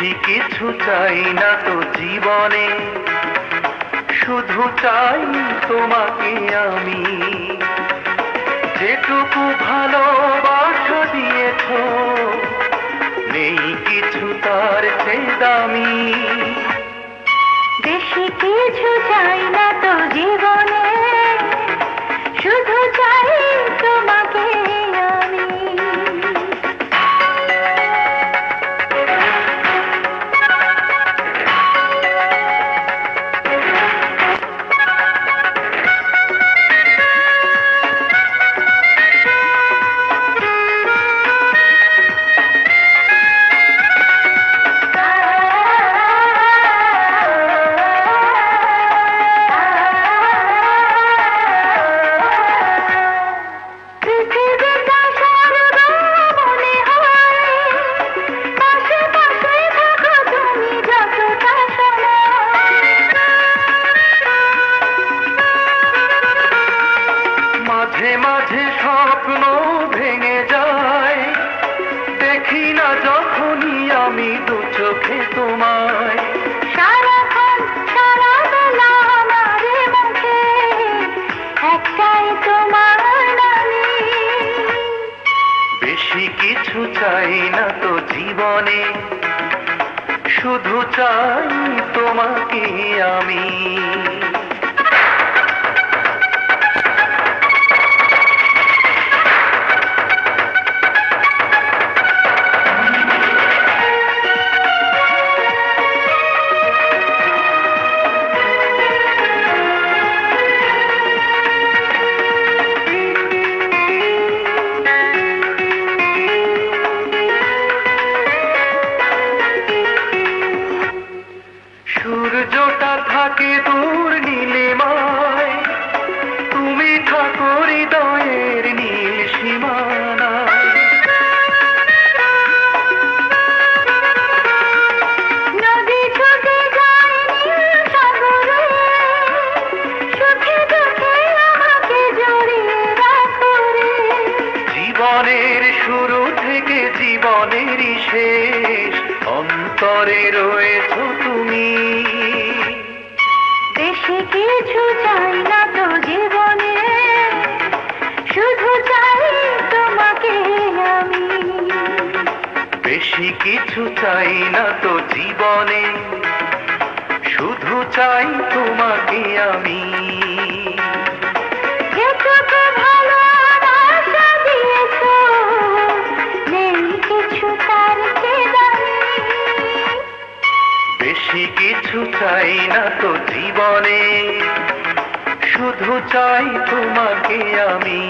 বেশি কিছু চাই না তো জীবনে। শুধু চাই তোমাকে আমি। যেটুকু ভালোবাসা দিয়েছ, নেই কিছু তার চেয়ে দামি। বেশি কিছু চাই না তো জীবনে। স্বপ্ন ভেঙে যায়। দেখি না যখনই আমি দু চোখে তোমায়। বেশি কিছু চাই না তো জীবনে শুধু চাই তোমাকে আমি। অন্তরে রয়েছ তুমি। বেশি কিছু চাই না তো জীবনে শুধু চাই তোমাকে আমি। বেশি কিছু চাই না তো জীবনে শুধু চাই তোমাকে আমি। চাই না তো জীবনে। শুধু চাই তোমাকে আমি।